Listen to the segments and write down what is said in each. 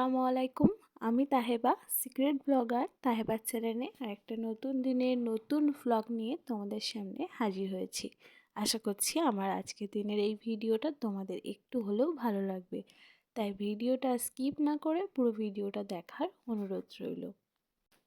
আসসালামু আলাইকুম। আমি তাহেবা, সিক্রেট ব্লগার তাহেবার চ্যানেলে একটা নতুন দিনের নতুন ভ্লগ নিয়ে তোমাদের সামনে হাজির হয়েছি। আশা করছি আমার আজকের দিনের এই ভিডিওটা তোমাদের একটু হলেও ভালো লাগবে। তাই ভিডিওটা স্কিপ না করে পুরো ভিডিওটা দেখার অনুরোধ রইল।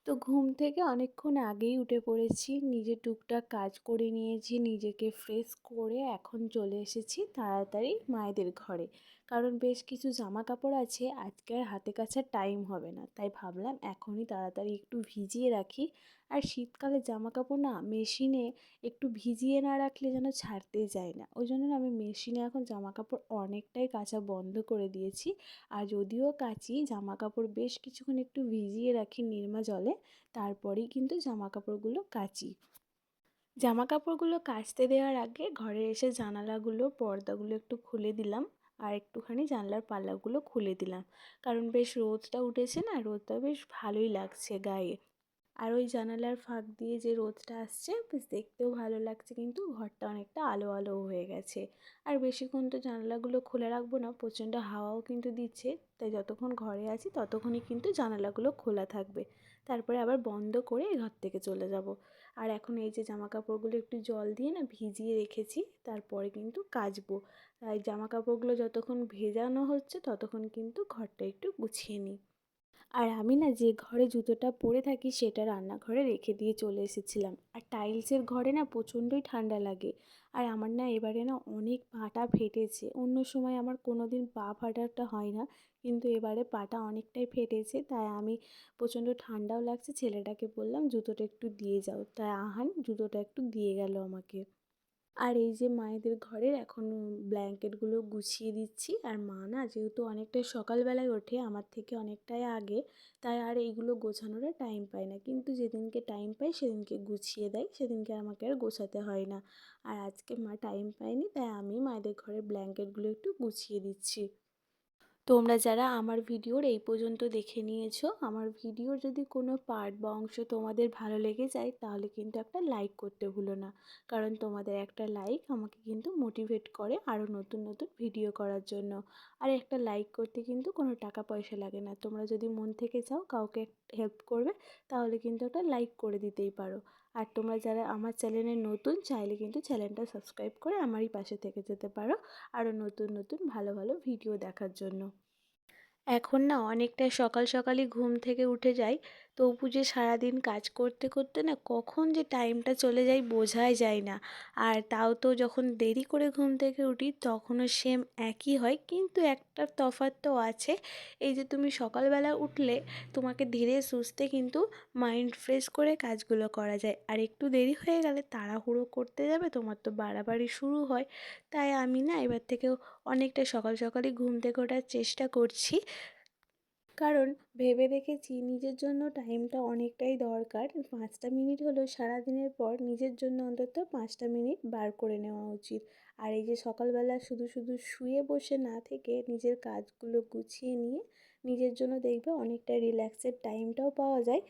তো ঘুম থেকে অনেকক্ষণ আগেই উঠে পড়েছি। নিজে টুকটাক কাজ করে নিয়েছি, নিজেকে ফ্রেশ করে এখন চলে এসেছি তাড়াতাড়ি মায়েদের ঘরে। কারণ বেশ কিছু জামা কাপড় আছে, আজকে আর হাতে কাছে টাইম হবে না। তাই ভাবলাম এখনই তাড়াতাড়ি একটু ভিজিয়ে রাখি। আর শীতকালে জামা কাপড় না মেশিনে একটু ভিজিয়ে না রাখলে যেন ছাড়তেই যায় না। ওই জন্য আমি মেশিনে এখন জামা কাপড় অনেকটাই কাচা বন্ধ করে দিয়েছি। আর যদিও কাচি জামা কাপড় বেশ কিছুক্ষণ একটু ভিজিয়ে রাখি নির্মা জলে, তারপরেই কিন্তু জামা কাপড়গুলো কাচি। জামা কাপড়গুলো কাচতে দেওয়ার আগে ঘরে এসে জানালাগুলো, পর্দাগুলো একটু খুলে দিলাম আর একটুখানি জানলার পাল্লাগুলো খুলে দিলাম। কারণ বেশ রোদটা উঠেছে না, রোদটা বেশ ভালোই লাগছে গায়ে। আর ওই জানালার ফাঁক দিয়ে যে রোদটা আসছে, বেশ দেখতেও ভালো লাগছে কিন্তু ঘরটা অনেকটা আলো আলো হয়ে গেছে। আর বেশিক্ষণ তো জানালাগুলো খুলে রাখব না, প্রচণ্ড হাওয়াও কিন্তু দিচ্ছে। তাই যতক্ষণ ঘরে আছি ততক্ষণই কিন্তু জানালাগুলো খোলা থাকবে। তারপরে আবার বন্ধ করে ঘর থেকে চলে যাব। আর এখন এই যে জামা কাপড়গুলো একটু জল দিয়ে না ভিজিয়ে রেখেছি, তারপরে কিন্তু কাচবো। তাই জামা কাপড়গুলো যতক্ষণ ভেজানো হচ্ছে ততক্ষণ কিন্তু ঘরটা একটু গুছিয়ে নিই। আর আমি না যে ঘরে জুতোটা পরে থাকি সেটা রান্নাঘরে রেখে দিয়ে চলে এসেছিলাম। আর টাইলসের ঘরে না প্রচণ্ডই ঠান্ডা লাগে। আর আমার না এবারে না অনেক পাটা ফেটেছে। অন্য সময় আমার কোনো দিন পা ফাটাটা হয় না, কিন্তু এবারে পাটা অনেকটাই ফেটেছে। তাই আমি প্রচণ্ড ঠান্ডাও লাগছে। ছেলেটাকে বললাম, জুতোটা একটু দিয়ে যাও। তাই আহান জুতোটা একটু দিয়ে গেল আমাকে। আর এই যে মায়েদের ঘরের এখন ব্ল্যাঙ্কেটগুলো গুছিয়ে দিচ্ছি। আর মা না যেহেতু অনেকটাই সকালবেলায় ওঠে, আমার থেকে অনেকটাই আগে, তাই আর এইগুলো গোছানোর টাইম পায় না। কিন্তু যেদিনকে টাইম পায় সেদিনকে গুছিয়ে দেয়, সেদিনকে আমাকে আর গোছাতে হয় না। আর আজকে মা টাইম পায়নি, তাই আমি মায়েদের ঘরের ব্ল্যাঙ্কেটগুলো একটু গুছিয়ে দিচ্ছি। তোমরা যারা আমার ভিডিওর এই পর্যন্ত দেখে নিয়েছো, আমার ভিডিওর যদি কোনো পার্ট বা অংশ তোমাদের ভালো লেগে যায়, তাহলে কিন্তু একটা লাইক করতে ভুলো না। কারণ তোমাদের একটা লাইক আমাকে কিন্তু মোটিভেট করে আরও নতুন নতুন ভিডিও করার জন্য। আর একটা লাইক করতে কিন্তু কোনো টাকা পয়সা লাগে না। তোমরা যদি মন থেকে চাও কাউকে হেল্প করবে, তাহলে কিন্তু একটা লাইক করে দিতেই পারো। আর তোমরা যারা আমার চ্যানেলে নতুন, চাইলে কিন্তু চ্যানেলটা সাবস্ক্রাইব করে আমারই পাশে থেকে যেতে পারো আরও নতুন নতুন, ভালো ভালো ভিডিও দেখার জন্য। এখন না অনেকটা সকাল সকালই ঘুম থেকে উঠে যাই। তবু যে সারাদিন কাজ করতে করতে না কখন যে টাইমটা চলে যায় বোঝাই যায় না। আর তাও তো যখন দেরি করে ঘুম থেকে উঠি তখনও সেম একই হয়। কিন্তু একটা তফাৎ তো আছে, এই যে তুমি সকালবেলা উঠলে তোমাকে ধীরে সুস্থে কিন্তু মাইন্ড ফ্রেশ করে কাজগুলো করা যায়। আর একটু দেরি হয়ে গেলে তাড়াহুড়ো করতে যাবে, তোমার তো বাড়াবাড়ি শুরু হয়। তাই আমি না এবার থেকেও অনেকটা সকাল সকালই ঘুম থেকে ওঠার চেষ্টা করছি। কারণ ভেবে দেখেছি নিজের জন্য টাইমটা অনেকটাই দরকার। পাঁচটা মিনিট হলেও সারাদিনের পর নিজের জন্য অন্তত পাঁচটা মিনিট বার করে নেওয়া উচিত। আর এই যে সকালবেলা শুধু শুধু শুয়ে বসে না থেকে নিজের কাজগুলো গুছিয়ে নিয়ে নিজের জন্য দেখবে অনেকটা রিল্যাক্সের টাইমটাও পাওয়া যায়।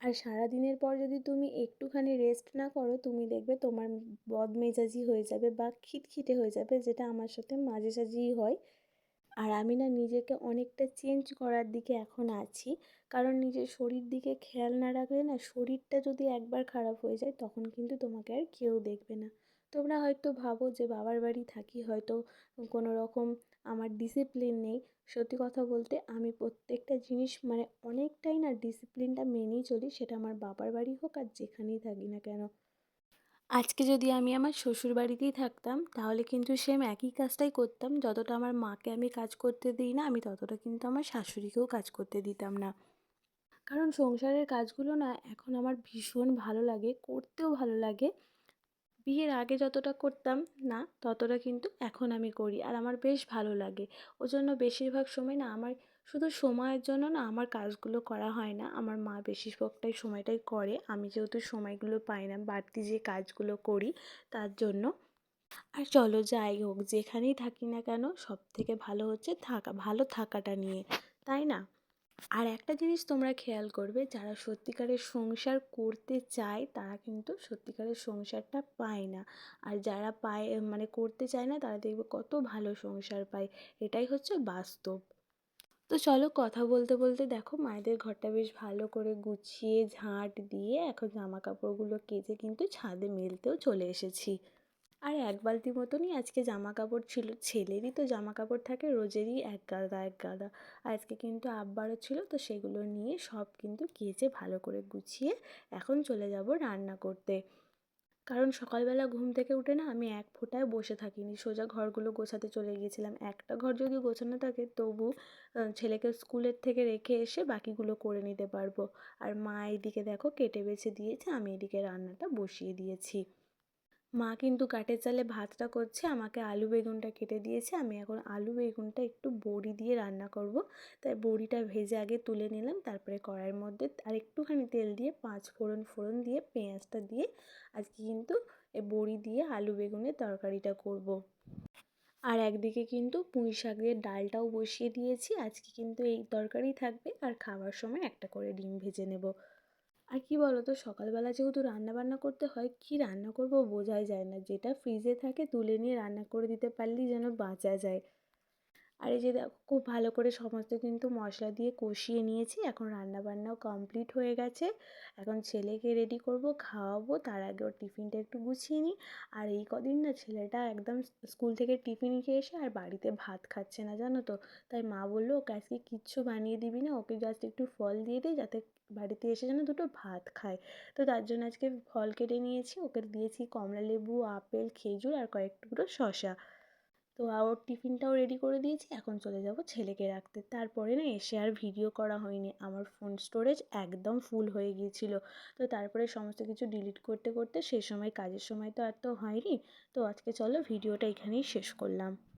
আর সারাদিনের পর যদি তুমি একটুখানি রেস্ট না করো, তুমি দেখবে তোমার বদমেজাজি হয়ে যাবে বা খিটখিটে হয়ে যাবে, যেটা আমার সাথে মাঝে সাঝেই হয়। আর আমি না নিজেকে অনেকটা চেঞ্জ করার দিকে এখন আছি। কারণ নিজের শরীর দিকে খেয়াল না রাখলে না শরীরটা যদি একবার খারাপ হয়ে যায় তখন কিন্তু তোমাকে আর কেউ দেখবে না। তোমরা হয়তো ভাবো যে বাবার বাড়ি থাকি, হয়তো কোনো রকম আমার ডিসিপ্লিন নেই। সত্যি কথা বলতে আমি প্রত্যেকটা জিনিস মানে অনেকটাই না ডিসিপ্লিনটা মেনেই চলি, সেটা আমার বাবার বাড়ি হোক আর যেখানেই থাকি না কেন। আজকে যদি আমি আমার শ্বশুর বাড়িতেই থাকতাম, তাহলে কিন্তু সেম একই কাজটাই করতাম। যতটা আমার মাকে আমি কাজ করতে দিই না, আমি ততটা কিন্তু আমার শাশুড়িকেও কাজ করতে দিতাম না। কারণ সংসারের কাজগুলো না, এখন আমার ভীষণ ভালো লাগে, করতেও ভালো লাগে। বিয়ের আগে যতটা করতাম, না, ততটা কিন্তু এখন আমি করি। আর আমার বেশ ভালো লাগে। ওই জন্য বেশিরভাগ সময় না আমার শুধু সময়ের জন্য না আমার কাজগুলো করা হয় না। আমার মা বেশিরভাগটাই সময়টাই করে। আমি যেহেতু সময়গুলো পাই না, বাড়তি যে কাজগুলো করি তার জন্য। আর চলো যাই হোক, যেখানেই থাকি না কেন সব থেকে ভালো হচ্ছে থাকা, ভালো থাকাটা নিয়ে। তাই না? আর একটা জিনিস তোমরা খেয়াল করবে, যারা সত্যিকারের সংসার করতে চায়, তারা কিন্তু সত্যিকারের সংসারটা পায় না। আর যারা পায় মানে করতে চায় না, তারা দেখবে কত ভালো সংসার পায়। এটাই হচ্ছে বাস্তব। তো চলো কথা বলতে বলতে দেখো, মায়েদের ঘরটা বেশ ভালো করে গুছিয়ে, ঝাঁট দিয়ে এখন জামা কাপড়গুলো কেচে কিন্তু ছাদে মেলতেও চলে এসেছি। আর এক বালতি মতনই আজকে জামা কাপড় ছিল, ছেলেরই তো জামা কাপড় থাকে, রোজেরই এক গাদা এক গাদা। আজকে কিন্তু আব্বারও ছিল, তো সেগুলো নিয়ে সব কিন্তু কেচে ভালো করে গুছিয়ে এখন চলে যাব রান্না করতে। কারণ সকালবেলা ঘুম থেকে উঠে না আমি এক ফোঁটায় বসে থাকিনি, সোজা ঘরগুলো গোছাতে চলে গিয়েছিলাম। একটা ঘর যদি গোছানো থাকে তবু ছেলেকে স্কুলের থেকে রেখে এসে বাকিগুলো করে নিতে পারব। আর মা এদিকে দেখো কেটে বেছে দিয়েছে, আমি এদিকে রান্নাটা বসিয়ে দিয়েছি। মা কিন্তু কাঠের চালে ভাতটা করছে, আমাকে আলু বেগুনটা কেটে দিয়েছে, আমি এখন আলু বেগুনটা একটু বড়ি দিয়ে রান্না করব তাই বড়িটা ভেজে আগে তুলে নিলাম, তারপরে কড়াইয়ের মধ্যে আর একটুখানি তেল দিয়ে পাঁচ ফোড়ন ফোড়ন দিয়ে পেঁয়াজটা দিয়ে আজকে কিন্তু এ বড়ি দিয়ে আলু বেগুনের তরকারিটা করব। আর একদিকে কিন্তু পুঁই শাকের ডালটাও বসিয়ে দিয়েছি, আজকে কিন্তু এই তরকারি থাকবে, আর খাওয়ার সময় একটা করে ডিম ভেজে নেব আর কি বলো তো সকালবেলা যেহেতু রান্না বান্না করতে হয়, কি রান্না করব বোঝাই যায় না। যেটা ফ্রিজে থাকে তুলে নিয়ে রান্না করে দিতে পারলেই যেন বাঁচা যায়। আর এই যে দেখো, খুব ভালো করে সমস্ত কিন্তু মশলা দিয়ে কষিয়ে নিয়েছি। এখন রান্না বান্নাও কমপ্লিট হয়ে গেছে। এখন ছেলেকে রেডি করব, খাওয়াবো। তার আগে ওর টিফিনটা একটু গুছিয়ে নিই। আর এই কদিন না ছেলেটা একদম স্কুল থেকে টিফিন খেয়ে এসে আর বাড়িতে ভাত খাচ্ছে না, জানো তো। তাই মা বলল, ওকে আজকে কিচ্ছু বানিয়ে দিবি না, ওকে জাস্ট একটু ফল দিয়ে দিই যাতে বাড়িতে এসে যেন দুটো ভাত খায়। তো তার জন্য আজকে ফল কেটে নিয়েছি। ওকে দিয়েছি কমলা লেবু আপেল, খেজুর আর কয়েক টুকরো শশা তো ওর টিফিনটাও রেডি করে দিয়েছি, এখন চলে যাব ছেলেকে রাখতে। তারপরে না এসে আর ভিডিও করা হয়নি। আমার ফোন স্টোরেজ একদম ফুল হয়ে গিয়েছিল। তো তারপরে সমস্ত কিছু ডিলিট করতে করতে সে সময়, কাজের সময় তো আর তো হয়নি। তো আজকে চলো ভিডিওটা এখানেই শেষ করলাম।